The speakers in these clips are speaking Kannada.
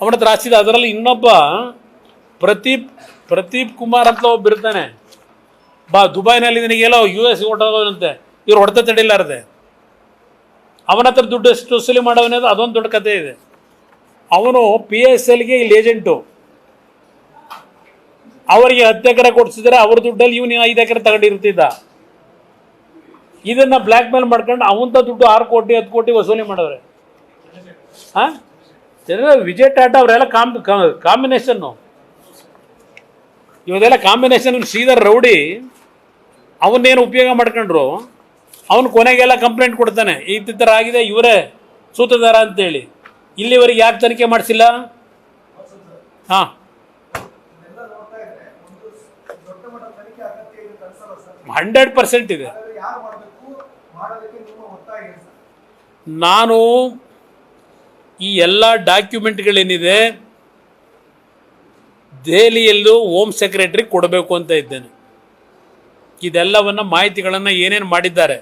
ಅವನ ಹತ್ರ ಆಸ್ತಿ ಅದರಲ್ಲಿ ಇನ್ನೊಬ್ಬ ಪ್ರದೀಪ್ ಪ್ರದೀಪ್ ಕುಮಾರ್ ಅಂತ ಒಬ್ಬ ಇರ್ತಾನೆ. ಬಾ, ದುಬೈನಲ್ಲಿ ನಿನಗೆಲ್ಲೋ ಯು ಎಸ್ ಹೊಟ್ಟೋಗೋನಂತೆ ಇವ್ರು ಹೊಡೆತ ತಡಿಲಾರದೆ. ಅವನ ಹತ್ರ ದುಡ್ಡು ಎಷ್ಟು ವಸೂಲಿ ಮಾಡೋವನೇದು ಅದೊಂದು ದೊಡ್ಡ ಕಥೆ ಇದೆ. ಅವನು ಪಿ ಎಸ್ ಎಲ್ಗೆ ಇಲ್ಲಿ ಏಜೆಂಟು ಅವರಿಗೆ ಹತ್ತು ಎಕರೆ ಕೊಡ್ಸಿದ್ರೆ ಅವ್ರ ದುಡ್ಡಲ್ಲಿ ಇವನು ಐದು ಎಕರೆ ತಗೊಂಡಿರ್ತಿದ್ದ. ಇದನ್ನ ಬ್ಲ್ಯಾಕ್ ಮೇಲ್ ಮಾಡ್ಕೊಂಡು ಅವಂತ ದುಡ್ಡು ಆರು ಕೋಟಿ, ಹತ್ತು ಕೋಟಿ ವಸೂಲಿ ಮಾಡವ್ರೆ. ಹಾಂ? ವಿಜಯ್ ಟಾಟಾ ಅವರೆಲ್ಲ ಕಾಂಬ್ ಕಾಂಬಿನೇಷನ್ನು. ಇವರೆಲ್ಲ ಕಾಂಬಿನೇಷನ್ ಶ್ರೀಧರ್ ರೌಡಿ, ಅವನ್ನೇನು ಉಪಯೋಗ ಮಾಡ್ಕೊಂಡ್ರು? ಅವನು ಕೊನೆಗೆಲ್ಲ ಕಂಪ್ಲೇಂಟ್ ಕೊಡ್ತಾನೆ, ಈ ಥರ ಆಗಿದೆ, ಇವರೇ ಸೂತ್ರಧಾರ ಅಂತೇಳಿ. ಇಲ್ಲಿವರೆಗೆ ಯಾಕೆ ತನಿಖೆ ಮಾಡಿಸಿಲ್ಲ? ಹಾಂ. ಹಂಡ್ರೆಡ್ ಪರ್ಸೆಂಟ್ ಇದೆ. ಹಾಗಾದ್ರೆ ಯಾರು ಮಾಡಬೇಕು ಮಾಡೋದಕ್ಕೆ ನಿಮ್ಮ ಒತ್ತಾಯ ಏನು ಸರ್ ನಾನು ಈ ಎಲ್ಲ ಡಾಕ್ಯುಮೆಂಟ್ಗಳೇನಿದೆ, ದೆಹಲಿಯಲ್ಲೂ ಹೋಮ್ ಸೆಕ್ರೆಟರಿ ಕೊಡಬೇಕು ಅಂತ ಇದ್ದೇನೆ. ಇದೆಲ್ಲವನ್ನು ಮಾಹಿತಿಗಳನ್ನು ಏನೇನು ಮಾಡಿದ್ದಾರೆ.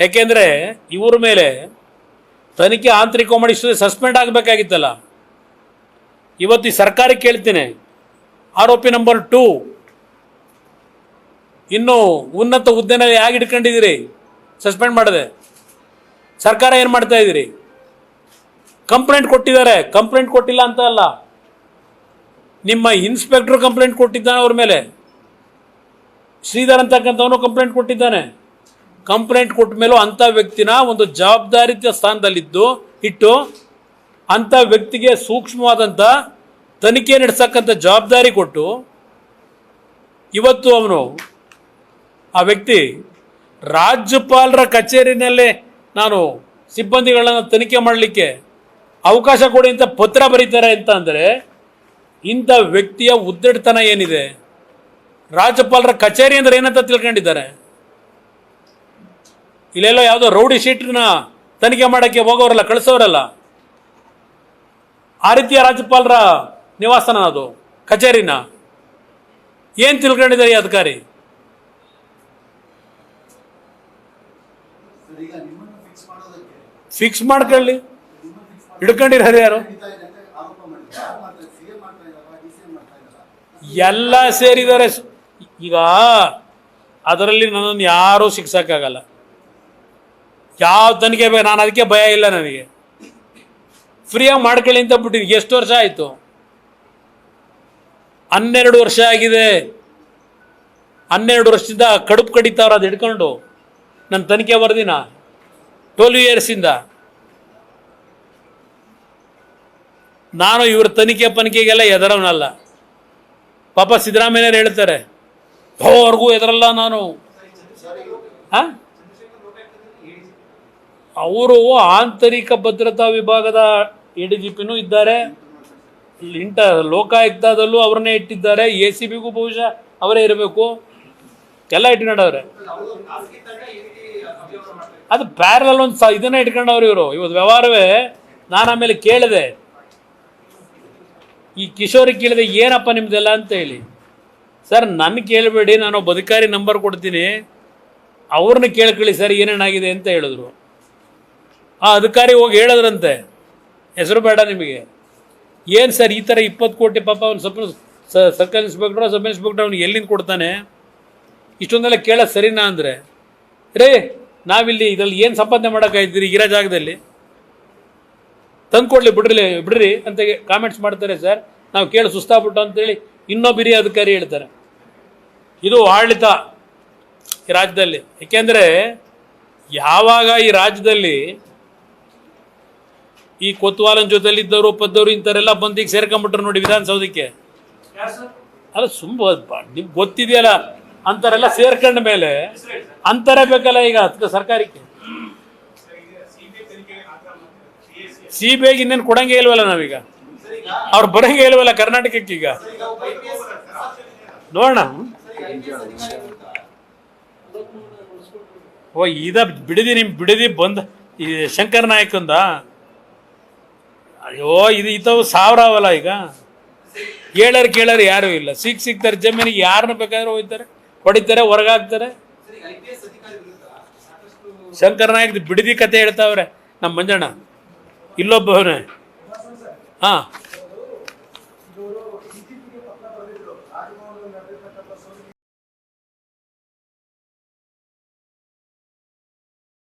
ಯಾಕೆಂದರೆ ಇವ್ರ ಮೇಲೆ ತನಿಖೆ ಆಂತರಿಕ ಮಾಡಿ ಸಸ್ಪೆಂಡ್ ಆಗಬೇಕಾಗಿತ್ತಲ್ಲ. ಇವತ್ತು ಈ ಸರ್ಕಾರಕ್ಕೆ ಕೇಳ್ತೀನಿ. ಆರೋಪಿ ನಂಬರ್ ಟೂ. ಇನ್ನು ಉನ್ನತ ಹುದ್ದೆನಲ್ಲಿ ಹೇಗೆ ಇಟ್ಕೊಂಡಿದ್ದೀರಿ ಸಸ್ಪೆಂಡ್ ಮಾಡಿದೆ. ಸರ್ಕಾರ ಏನು ಮಾಡ್ತಾ ಇದ್ದೀರಿ? ಕಂಪ್ಲೇಂಟ್ ಕೊಟ್ಟಿದ್ದಾರೆ. ಕಂಪ್ಲೇಂಟ್ ಕೊಟ್ಟಿಲ್ಲ ಅಂತ ಅಲ್ಲ. ನಿಮ್ಮ ಇನ್ಸ್ಪೆಕ್ಟರ್ ಕಂಪ್ಲೇಂಟ್ ಕೊಟ್ಟಿದ್ದಾನೆ ಅವ್ರ ಮೇಲೆ. ಶ್ರೀಧರ್ ಅಂತಕ್ಕಂಥವನು ಕಂಪ್ಲೇಂಟ್ ಕೊಟ್ಟಿದ್ದಾನೆ. ಕಂಪ್ಲೇಂಟ್ ಕೊಟ್ಟ ಮೇಲೂ ಅಂಥ ವ್ಯಕ್ತಿನ ಒಂದು ಜವಾಬ್ದಾರಿತ್ಯ ಸ್ಥಾನದಲ್ಲಿದ್ದು ಇಟ್ಟು ಅಂಥ ವ್ಯಕ್ತಿಗೆ ಸೂಕ್ಷ್ಮವಾದಂಥ ತನಿಖೆ ನಡೆಸಕ್ಕಂಥ ಜವಾಬ್ದಾರಿ ಕೊಟ್ಟು ಇವತ್ತು ಅವನು ಆ ವ್ಯಕ್ತಿ ರಾಜ್ಯಪಾಲರ ಕಚೇರಿನಲ್ಲೇ ನಾನು ಸಿಬ್ಬಂದಿಗಳನ್ನು ತನಿಖೆ ಮಾಡಲಿಕ್ಕೆ ಅವಕಾಶ ಕೊಡಿ ಅಂತ ಪತ್ರ ಬರೀತಾರೆ ಅಂತ ಅಂದರೆ ಇಂಥ ವ್ಯಕ್ತಿಯ ಉದ್ದಟತನ ಏನಿದೆ? ರಾಜ್ಯಪಾಲರ ಕಚೇರಿ ಅಂದ್ರೆ ಏನಂತ ತಿಳ್ಕೊಂಡಿದ್ದಾರೆ? ಇಲ್ಲೆಲ್ಲ ಯಾವುದೋ ರೌಡಿ ಶೀಟ್ನ ತನಿಖೆ ಮಾಡೋಕ್ಕೆ ಹೋಗೋರಲ್ಲ ಕಳಿಸೋರಲ್ಲ? ಆ ರೀತಿಯ ರಾಜ್ಯಪಾಲರ ನಿವಾಸನ ಅದು ಕಚೇರಿನ. ಏನು ತಿಳ್ಕೊಂಡಿದ್ದಾರೆ ಈ ಅಧಿಕಾರಿ? ಫಿಕ್ಸ್ ಮಾಡ್ಕೊಳ್ಳಿ. ಫಿಕ್ಸ್ ಯಾರು? ಎಲ್ಲ ಸೇರಿದ್ದಾರೆ. ಈಗ ಅದರಲ್ಲಿ ನನ್ನನ್ನು ಯಾರೂ ಶಿಕ್ಷಕ್ಕಾಗಲ್ಲ ಯಾವ ತನಿಖೆ ಬೇಕು ನಾನು ಅದಕ್ಕೆ ಭಯ ಇಲ್ಲ ನನಗೆ. ಫ್ರೀಯಾಗಿ ಮಾಡ್ಕೊಳ್ಳಿ ಅಂತ ಬಿಟ್ಟಿದ್ದು ಎಷ್ಟು ವರ್ಷ ಆಯಿತು? ಹನ್ನೆರಡು ವರ್ಷ ಆಗಿದೆ. ಹನ್ನೆರಡು ವರ್ಷದಿಂದ ಕಡುಪು ಕಡಿತಾವ್ರ ಅದು ಹಿಡ್ಕೊಂಡು ನನ್ನ ತನಿಖೆ ಬರ್ದಿನ ಟ್ವೆಲ್ ಇಯರ್ಸಿಂದ ನಾನು ಇವ್ರ ತನಿಖೆ ಪನಿಖೆಗೆಲ್ಲ ಎದರವನಲ್ಲ. ಪಾಪ ಸಿದ್ದರಾಮಯ್ಯರು ಹೇಳ್ತಾರೆ, ಅವ್ರಿಗೂ ಎದರಲ್ಲ ನಾನು. ಹಾಂ ಅವರು ಆಂತರಿಕ ಭದ್ರತಾ ವಿಭಾಗದ ಎ ಡಿ ಜಿ ಪಿನೂ ಇದ್ದಾರೆ. ಇಂಟ ಲೋಕಾಯುಕ್ತದಲ್ಲೂ ಅವ್ರನ್ನೇ ಇಟ್ಟಿದ್ದಾರೆ. ಎ ಸಿ ಬಿಗೂ ಬಹುಶಃ ಅವರೇ ಇರಬೇಕು. ಎಲ್ಲ ಇಟ್ಕೊಂಡವ್ರೆ. ಅದು ಪ್ಯಾರಲ್ ಒಂದು ಸ ಇದನ್ನ ಇಟ್ಕೊಂಡವ್ರು ಇವರು. ಇವತ್ತು ವ್ಯವಹಾರವೇ ನಾನು ಆಮೇಲೆ ಕೇಳಿದೆ. ಈ ಕಿಶೋರಿ ಕೇಳಿದೆ, ಏನಪ್ಪ ನಿಮ್ದೆಲ್ಲ? ಅಂತ ಹೇಳಿ. ಸರ್ ನನ್ನ ಕೇಳಬೇಡಿ, ನಾನು ಅಧಿಕಾರಿ ನಂಬರ್ ಕೊಡ್ತೀನಿ. ಅವ್ರನ್ನ ಕೇಳ್ಕೊಳ್ಳಿ, ಸರ್, ಏನೇನಾಗಿದೆ ಅಂತ ಹೇಳಿದ್ರು. ಆ ಅಧಿಕಾರಿ ಹೋಗಿ ಹೇಳಿದ್ರಂತೆ. ಹೆಸರು ಬೇಡ ನಿಮಗೆ. ಏನು ಸರ್, ಈ ಥರ ಇಪ್ಪತ್ತು ಕೋಟಿ ಪಾಪ ಅವ್ನು sub circle inspector, sub inspector ಅವ್ನು ಎಲ್ಲಿಂದ ಕೊಡ್ತಾನೆ? ಇಷ್ಟೊಂದೆಲ್ಲ ಕೇಳೋದು ಸರಿನಾ ಅಂದರೆ, ರೇ, ನಾವಿಲ್ಲಿ ಇದರಲ್ಲಿ ಏನು ಸಂಪಾದನೆ ಮಾಡೋಕ್ಕಾಯ್ತೀರಿ ಇರೋ ಜಾಗದಲ್ಲಿ. ತಂದ್ಕೊಡ್ಲಿ ಬಿಡ್ರಿ ಬಿಡ್ರಿ ಅಂತ ಕಾಮೆಂಟ್ಸ್ ಮಾಡ್ತಾರೆ ಸರ್ ನಾವು ಕೇಳಿ ಸುಸ್ತಾಗ್ಬಿಟ್ಟು ಅಂತೇಳಿ ಇನ್ನೊಬ್ಬ ಹಿರಿಯ ಅಧಿಕಾರಿ ಹೇಳ್ತಾರೆ. ಇದು ಆಡಳಿತ ಈ ರಾಜ್ಯದಲ್ಲಿ. ಏಕೆಂದರೆ ಯಾವಾಗ ಈ ರಾಜ್ಯದಲ್ಲಿ ಈ ಕೊತ್ವಾಲನ್ ಜೊತೆಲಿದ್ದವರು ಪದ್ದವರು ಇಂಥವರೆಲ್ಲ ಬಂದು ಈಗ ಸೇರ್ಕೊಂಡ್ಬಿಟ್ರು ನೋಡಿ ವಿಧಾನಸೌಧಕ್ಕೆ. ಅಲ್ಲ ಸುಮ್ಮ ನಿಮ್ಗೆ ಗೊತ್ತಿದೆಯಲ್ಲ ಅಂತಾರೆಲ್ಲ ಸೇರ್ಕೊಂಡ ಮೇಲೆ ಅಂತಾರೆ ಬೇಕಲ್ಲ ಈಗ ಸರ್ಕಾರಕ್ಕೆ? ಸಿ ಬಿ ಐಗೆ ಇನ್ನೇನು ಕೊಡಂಗೆ ಇಲ್ವಲ್ಲ ನಾವೀಗ? ಅವ್ರು ಬರಂಗೆ ಇಲ್ವಲ್ಲ ಕರ್ನಾಟಕಕ್ಕೆ ಈಗ? ನೋಡೋಣ. ಓ, ಇದ ಬಿಡದಿ ನಿಮ್, ಬಿಡದಿ ಬಂದ, ಈ ಶಂಕರ್ ನಾಯಕಂದ? ಅಯ್ಯೋ, ಇದು ಇತವು ಸಾವಿರ ಅವಲ್ಲ ಈಗ. ಕೇಳರ್ ಕೇಳರ್ ಯಾರು ಇಲ್ಲ. ಸಿಕ್ ಸಿಗ್ತಾರೆ ಜಮೀನಿಗೆ ಯಾರನ್ನ ಬೇಕಾದ್ರೆ ಹೋಗ್ತಾರೆ, ಹೊಡಿತಾರೆ ಹೊರಗಾಗ್ತಾರೆ ಶಂಕರ್ ನಾಯಕ್ ಬಿಡದಿ ಕತೆ ಹೇಳ್ತಾವ್ರೆ ನಮ್ಮ ಮಂಜಣ್ಣ. ಇಲ್ಲೊಬ್ಬವನೇ ಹಾಂ